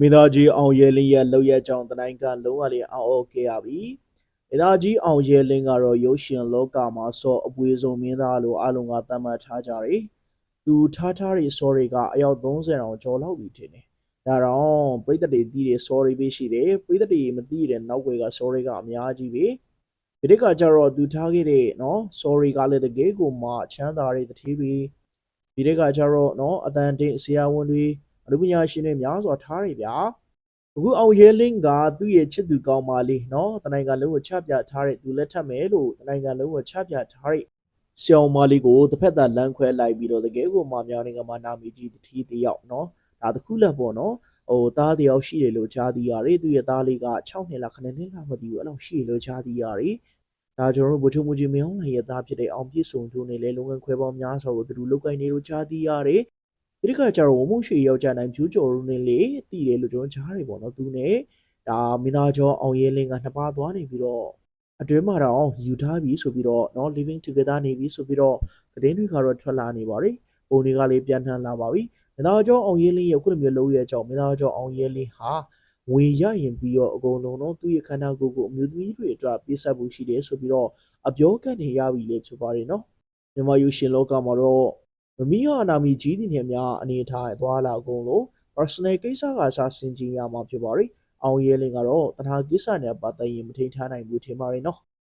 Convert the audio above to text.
မိသားကြီးအောင်ရဲလင်းရဲ့လောက်ရဲကြောင့်တနိုင်ကလုံးဝလေးအောင်အော်ခဲ့ရပြီမိသားကြီးအောင်ရဲလင်းကတော့ရုပ်ရှင်လောကမှာဆော့အပွေဆုံးမင်းသားလို့အလုံးကသတ်မှတ်ထားကြတယ်သူထားထားတွေဆော့တွေကအယောက်30တောင်ကျော်လောက်ပြီထင်တယ်ဒါတော့ပရိသတ်တွေတီးတယ် sorry ပဲရှိတယ်ပရိသတ်တွေမတီးတဲ့နောက်ွယ်က sorry ကအများကြီးပဲဒီတစ်ခါကျတော့သူထားခဲ့တဲ့နော် sorry ကလည်းတကယ်ကိုမှချမ်းသာတဲ့တတိပီဒီတစ်ခါကျတော့နော်အတန်တင်ဆရာဝန်တွေ အနုပညာရှင်တွေများစွာထားတယ်ဗျာအခုအောင်ရဲလင်းကသူ့ရဲ့ချစ်သူကောင်းမလေးနော်တနိုင်ငံလုံးကိုချပြထားတဲ့သူလက်ထပ်မယ်လို့တနိုင်ငံလုံးကိုချပြထားတဲ့ဆောင်းမလေးကိုတစ်ဖက်သားလမ်းခွဲလိုက်ပြီးတော့တကယ်ကိုမာမြောင်နိုင်ငံမှာနာမည်ကြီးတစ်ထီးတယောက်နော်ဒါတခုလက်ပေါ့နော်ဟိုသားတယောက်ရှိတယ်လို့ကြားသိရတယ်သူရဲ့သားလေးက6နှစ်လား9နှစ်လားမသိဘူးအဲ့လောက်ရှိတယ်လို့ကြားသိရတယ်ဒါကျွန်တော်တို့ဗိုလ်ချုပ်မူကြီးမင်းအောင်လှိုင်ရဲ့သားဖြစ်တဲ့အောင်ပြည့်စုံသူနေလဲလုံငန်းခွဲပေါင်းများစွာကိုသူတို့လုတ်ကိုင်းနေလို့ကြားသိရတယ် ဒီတစ်ခါကျတော့ဝမို့ရှိယောက်ျားနိုင်ဖြူကျော်တို့နဲ့လေတည်တယ်လို့ကျွန်တော်ကြားတယ်ပေါ့နော်သူနဲ့ဒါမင်းသားကျော်အောင်ရဲလင်းကနှစ်ပါးသွားနေပြီးတော့အတွင်းမှာတော့ယူထားပြီဆိုပြီးတော့เนาะ living together နေပြီဆိုပြီးတော့သတင်းတွေကတော့ထွက်လာနေပါပြီပုံတွေကလည်းပြန်ထန်လာပါပြီမင်းသားကျော်အောင်ရဲလင်းရဲ့ခုလိုမျိုးလုပ်ရတဲ့အကြောင်းမင်းသားကျော်အောင်ရဲလင်းဟာဝေရရင်ပြီးတော့အကုန်လုံးတော့သူ့ရဲ့ခန္ဓာကိုယ်ကိုအမျိုးသမီးတွေအတွက်ပြည့်စုံမှုရှိတယ်ဆိုပြီးတော့အပြောကနေရပြီလေဖြစ်ပါတယ်เนาะမြန်မာယူရှင်လောကမှာတော့ မမီယိုအနာမီကြီးသည်နှင့်များအနေထားအသွားလာအကုန်လုံး Arsenal ကိစ္စကစားဆင်ခြင်ရမှာဖြစ်ပါရယ်။အောင်ရဲလင်းကတော့တနာကိစ္စနဲ့ပတ်သက်ရင်မထိန်ထားနိုင်ဘူးထင်ပါတယ်နော်။